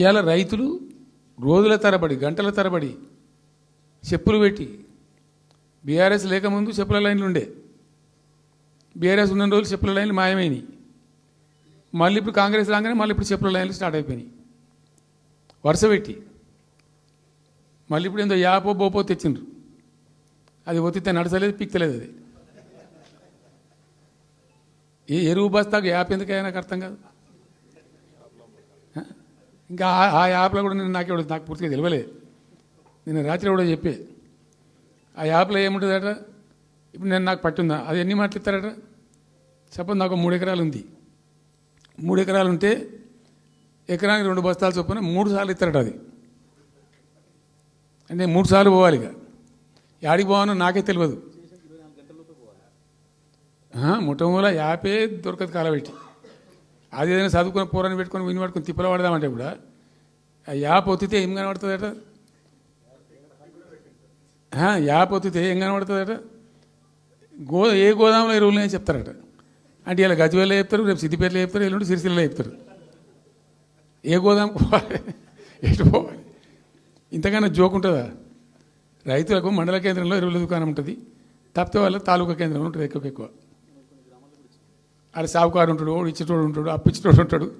ఇవాళ రైతులు రోజుల తరబడి గంటల తరబడి చెప్పులు పెట్టి బీఆర్ఎస్ లేకముందు చెప్పుల లైన్లు ఉండే. బీఆర్ఎస్ ఉన్న రోజులు చెప్పుల లైన్లు మాయమైనవి మళ్ళీ ఇప్పుడు కాంగ్రెస్ రాగానే మళ్ళీ ఇప్పుడు చెప్పుల లైన్లు స్టార్ట్ అయిపోయినాయి. వరుస పెట్టి. మళ్ళీ ఇప్పుడు ఏందో యాపో బోపో తెచ్చిండ్రు. అది ఒత్తితే నడచలేదు పిక్కలేదు అది. ఏ ఎరువు బస్తాకు యాప్ ఎందుకైనా నాకు అర్థం కాదు? ఇంకా ఆ- యాప్లో కూడా నేను నాకు నాకు పూర్తిగా తెలియలేదు నేను రాత్రి కూడా చెప్పే. ఆ యాప్లో ఏముంటుందట? ఇప్పుడు నేను నాకు పట్టుందా? అది ఎన్ని మాటలు ఇస్తారట సపోజ్ నాకు మూడు ఎకరాలు ఉంది. మూడు ఎకరాలు ఉంటే ఎకరానికి రెండు బస్తాలు చొప్పున మూడు సార్లు ఇస్తారట అది. అంటే మూడు సార్లు పోవాలి ఇక. యాడికి పోవాలో నాకే తెలియదు. మొట్టమొదల యాపే దొరకదు కాలబెట్టి అది ఏదైనా చదువుకుని పూరాన్ని పెట్టుకొని విని పట్టుకొని తిప్పలు పడదామంటే కూడా యాప్ ఒత్తితే ఏం కనబడుతుందట? ఆ, యాప్ ఒత్తితే ఏం కనబడుతుందట? గో ఏ గోదాములో ఎరువులు అని చెప్తారట. అంటే ఇలా గజ్వేల్లో చెప్తారు రేపు సిద్దిపేటలో చెప్తారు ఎల్లుండి సిరిసిల్లలో చెప్తారు. ఏ గోదాం పోవాలి? ఎటు పోవాలి? ఇంతకన్నా జోక్ ఉంటుందా? రైతులకు మండల కేంద్రంలో ఎరువుల దుకాణం ఉంటుంది. తప్పితే వాళ్ళ తాలూకా కేంద్రంలో ఉంటుంది ఎక్కువ ఎక్కువ. ఆడ సావుకారు ఉంటాడు ఇచ్చేటోడు ఉంటాడు అప్పిచ్చేటోడు ఉంటాడు.